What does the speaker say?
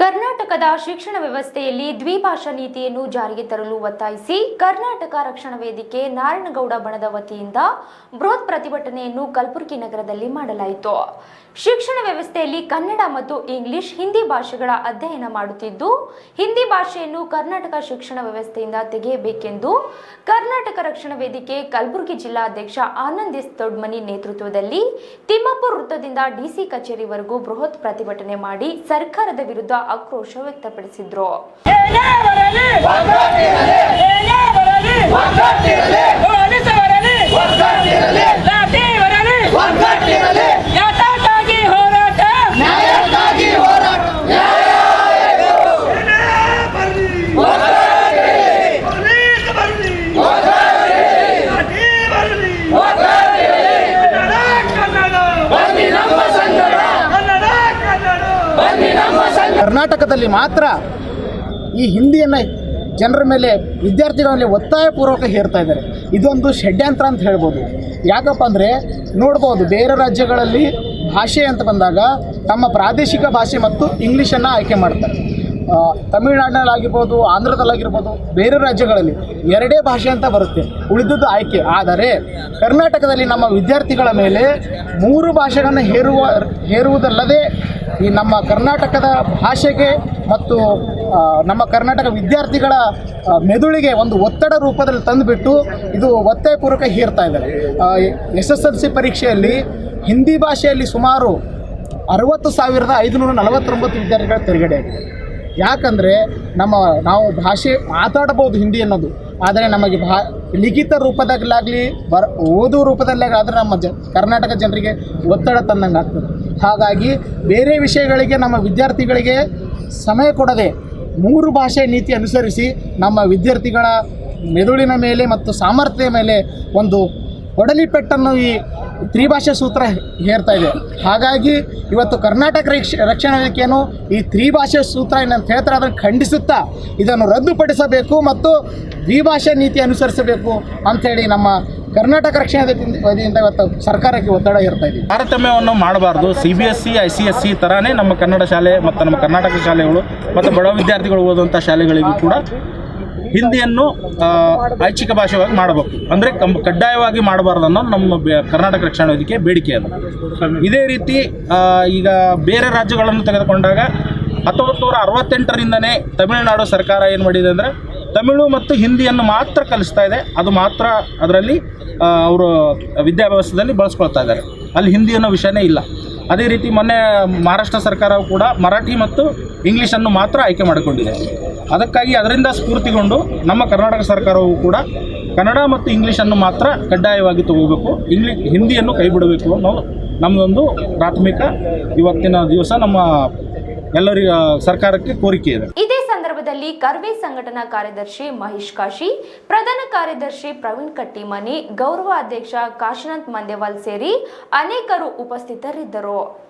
ಕರ್ನಾಟಕದ ಶಿಕ್ಷಣ ವ್ಯವಸ್ಥೆಯಲ್ಲಿ ದ್ವಿಭಾಷಾ ನೀತಿಯನ್ನು ಜಾರಿಗೆ ತರಲು ಒತ್ತಾಯಿಸಿ ಕರ್ನಾಟಕ ರಕ್ಷಣಾ ವೇದಿಕೆ ನಾರಾಯಣಗೌಡ ಬಣದ ವತಿಯಿಂದ ಬೃಹತ್ ಪ್ರತಿಭಟನೆಯನ್ನು ಕಲಬುರಗಿ ನಗರದಲ್ಲಿ ಮಾಡಲಾಯಿತು. ಶಿಕ್ಷಣ ವ್ಯವಸ್ಥೆಯಲ್ಲಿ ಕನ್ನಡ ಮತ್ತು ಇಂಗ್ಲಿಷ್ ಹಿಂದಿ ಭಾಷೆಗಳ ಅಧ್ಯಯನ ಮಾಡುತ್ತಿದ್ದು, ಹಿಂದಿ ಭಾಷೆಯನ್ನು ಕರ್ನಾಟಕ ಶಿಕ್ಷಣ ವ್ಯವಸ್ಥೆಯಿಂದ ತೆಗೆಯಬೇಕೆಂದು ಕರ್ನಾಟಕ ರಕ್ಷಣಾ ವೇದಿಕೆ ಕಲಬುರಗಿ ಜಿಲ್ಲಾಧ್ಯಕ್ಷ ಆನಂದ್ ಎಸ್ ದೊಡ್ಮನಿ ನೇತೃತ್ವದಲ್ಲಿ ತಿಮ್ಮಾಪುರ ವೃತ್ತದಿಂದ ಡಿಸಿ ಕಚೇರಿವರೆಗೂ ಬೃಹತ್ ಪ್ರತಿಭಟನೆ ಮಾಡಿ ಸರ್ಕಾರದ ವಿರುದ್ಧ ಆಕ್ರೋಶ ವ್ಯಕ್ತಪಡಿಸಿದ್ರು ಕರ್ನಾಟಕದಲ್ಲಿ ಮಾತ್ರ ಈ ಹಿಂದಿಯನ್ನು ಜನರ ಮೇಲೆ ವಿದ್ಯಾರ್ಥಿಗಳಲ್ಲಿ ಒತ್ತಾಯಪೂರ್ವಕ ಹೇರ್ತಾ ಇದ್ದಾರೆ. ಇದೊಂದು ಷಡ್ಯಂತ್ರ ಅಂತ ಹೇಳ್ಬೋದು. ಯಾಕಪ್ಪ ಅಂದರೆ ನೋಡ್ಬೋದು ಬೇರೆ ರಾಜ್ಯಗಳಲ್ಲಿ ಭಾಷೆ ಅಂತ ಬಂದಾಗ ತಮ್ಮ ಪ್ರಾದೇಶಿಕ ಭಾಷೆ ಮತ್ತು ಇಂಗ್ಲೀಷನ್ನು ಆಯ್ಕೆ ಮಾಡ್ತಾರೆ. ತಮಿಳ್ನಾಡಿನಲ್ಲಾಗಿರ್ಬೋದು, ಆಂಧ್ರದಲ್ಲಾಗಿರ್ಬೋದು, ಬೇರೆ ರಾಜ್ಯಗಳಲ್ಲಿ ಎರಡೇ ಭಾಷೆ ಅಂತ ಬರುತ್ತೆ ಉಳಿದದ್ದು ಆಯ್ಕೆ. ಆದರೆ ಕರ್ನಾಟಕದಲ್ಲಿ ನಮ್ಮ ವಿದ್ಯಾರ್ಥಿಗಳ ಮೇಲೆ ಮೂರು ಭಾಷೆಗಳನ್ನು ಹೇರುವ, ಹೇರುವುದಲ್ಲದೆ ಈ ನಮ್ಮ ಕರ್ನಾಟಕದ ಭಾಷೆಗೆ ಮತ್ತು ನಮ್ಮ ಕರ್ನಾಟಕ ವಿದ್ಯಾರ್ಥಿಗಳ ಮೆದುಳಿಗೆ ಒಂದು ಒತ್ತಡ ರೂಪದಲ್ಲಿ ತಂದುಬಿಟ್ಟು ಇದು ಒತ್ತಾಯಪೂರ್ವಕ ಹೇರ್ತಾ ಇದ್ದಾರೆ ಎಸ್ ಎಸ್ ಎಲ್ ಸಿ ಪರೀಕ್ಷೆಯಲ್ಲಿ ಹಿಂದಿ ಭಾಷೆಯಲ್ಲಿ ಸುಮಾರು ಅರವತ್ತು ಸಾವಿರದ ಐದುನೂರ ನಲವತ್ತೊಂಬತ್ತು ವಿದ್ಯಾರ್ಥಿಗಳ ತೆರಿಗೆ ಆಗಿದೆ. ಯಾಕಂದರೆ ನಮ್ಮ ನಾವು ಭಾಷೆ ಮಾತಾಡಬಹುದು ಹಿಂದಿ ಅನ್ನೋದು. ಆದರೆ ನಮಗೆ ಭಾ, ಲಿಖಿತ ರೂಪದಲ್ಲಾಗಲಿ, ಬರ, ಓದು ರೂಪದಲ್ಲಾಗಲಿ ನಮ್ಮ ಜ, ಕರ್ನಾಟಕ ಜನರಿಗೆ ಒತ್ತಡ ತಂದಂಗೆ ಆಗ್ತದೆ. ಹಾಗಾಗಿ ಬೇರೆ ವಿಷಯಗಳಿಗೆ ನಮ್ಮ ವಿದ್ಯಾರ್ಥಿಗಳಿಗೆ ಸಮಯ ಕೊಡದೆ ಮೂರು ಭಾಷೆ ನೀತಿ ಅನುಸರಿಸಿ ನಮ್ಮ ವಿದ್ಯಾರ್ಥಿಗಳ ಮೆದುಳಿನ ಮೇಲೆ ಮತ್ತು ಸಾಮರ್ಥ್ಯದ ಮೇಲೆ ಒಂದು ಒಡಲಿಪೆಟ್ಟನ್ನು ಈ ತ್ರಿಭಾಷಾ ಸೂತ್ರ ಹೇರ್ತಾ ಇದೆ. ಹಾಗಾಗಿ ಇವತ್ತು ಕರ್ನಾಟಕ ರಕ್ಷ, ರಕ್ಷಣಾ ವೇದಿಕೆಯನ್ನು ಈ ತ್ರಿಭಾಷಾ ಸೂತ್ರ ಏನಂತ ಹೇಳ್ತಾರೆ, ಅದನ್ನು ಖಂಡಿಸುತ್ತಾ ಇದನ್ನು ರದ್ದುಪಡಿಸಬೇಕು ಮತ್ತು ದ್ವಿಭಾಷಾ ನೀತಿ ಅನುಸರಿಸಬೇಕು ಅಂಥೇಳಿ ನಮ್ಮ ಕರ್ನಾಟಕ ರಕ್ಷಣಾ ವತಿಯಿಂದ ಇವತ್ತು ಸರ್ಕಾರಕ್ಕೆ ಒತ್ತಡ ಹೇರ್ತಾ ಇದೆ. ತಾರತಮ್ಯವನ್ನು ಮಾಡಬಾರ್ದು. C B S C I C S C ಥರನೇ ನಮ್ಮ ಕನ್ನಡ ಶಾಲೆ ಮತ್ತು ನಮ್ಮ ಕರ್ನಾಟಕ ಶಾಲೆಗಳು ಮತ್ತು ಬಡ ವಿದ್ಯಾರ್ಥಿಗಳು ಓದುವಂಥ ಶಾಲೆಗಳಿಗೂ ಕೂಡ ಹಿಂದಿಯನ್ನು ಐಚ್ಛಿಕ ಭಾಷೆಯಾಗಿ ಮಾಡಬೇಕು. ಅಂದರೆ ಕಂ, ಕಡ್ಡಾಯವಾಗಿ ಮಾಡಬಾರ್ದು ಅನ್ನೋದು ನಮ್ಮ ಕರ್ನಾಟಕ ರಕ್ಷಣಾ ವೇದಿಕೆ ಬೇಡಿಕೆ ಅದು. ಇದೇ ರೀತಿ ಈಗ ಬೇರೆ ರಾಜ್ಯಗಳನ್ನು ತೆಗೆದುಕೊಂಡಾಗ ಹತ್ತೊಂಬತ್ತು ನೂರ ಅರವತ್ತೆಂಟರಿಂದನೇ ತಮಿಳುನಾಡು ಸರ್ಕಾರ ಏನು ಮಾಡಿದೆ ಅಂದರೆ, ತಮಿಳು ಮತ್ತು ಹಿಂದಿಯನ್ನು ಮಾತ್ರ ಕಲಿಸ್ತಾ ಇದೆ. ಅದು ಮಾತ್ರ ಅದರಲ್ಲಿ ಅವರು ವಿದ್ಯಾಭ್ಯಾಸದಲ್ಲಿ ಬಳಸ್ಕೊಳ್ತಾ ಇದ್ದಾರೆ. ಅಲ್ಲಿ ಹಿಂದಿ ಅನ್ನೋ ವಿಷಯನೇ ಇಲ್ಲ. ಅದೇ ರೀತಿ ಮೊನ್ನೆ ಮಹಾರಾಷ್ಟ್ರ ಸರ್ಕಾರವು ಕೂಡ ಮರಾಠಿ ಮತ್ತು ಇಂಗ್ಲೀಷನ್ನು ಮಾತ್ರ ಆಯ್ಕೆ ಮಾಡಿಕೊಂಡಿದೆ. ಅದಕ್ಕಾಗಿ ಅದರಿಂದ ಸ್ಫೂರ್ತಿಗೊಂಡು ನಮ್ಮ ಕರ್ನಾಟಕ ಸರ್ಕಾರವು ಕೂಡ ಕನ್ನಡ ಮತ್ತು ಇಂಗ್ಲೀಷನ್ನು ಮಾತ್ರ ಕಡ್ಡಾಯವಾಗಿ ತಗೋಬೇಕು. ಇಂಗ್ಲಿ, ಹಿಂದಿಯನ್ನು ಕೈ ಬಿಡಬೇಕು ಅನ್ನೋ ನಮ್ಮದೊಂದು ಪ್ರಾಥಮಿಕ ಇವತ್ತಿನ ದಿವಸ ನಮ್ಮ ಎಲ್ಲರಿಗ, ಸರ್ಕಾರಕ್ಕೆ ಕೋರಿಕೆ ಇದೆ. ಇದೇ ಸಂದರ್ಭದಲ್ಲಿ ಕರ್ವೆ ಸಂಘಟನಾ ಕಾರ್ಯದರ್ಶಿ ಮಹೇಶ್ ಕಾಶಿ, ಪ್ರಧಾನ ಕಾರ್ಯದರ್ಶಿ ಪ್ರವೀಣ್ ಕಟ್ಟಿಮನಿ ಗೌರವ ಅಧ್ಯಕ್ಷ ಕಾಶಿನಾಥ್ ಮಂದೇವಾಲ್ ಸೇರಿ ಅನೇಕರು ಉಪಸ್ಥಿತರಿದ್ದರು.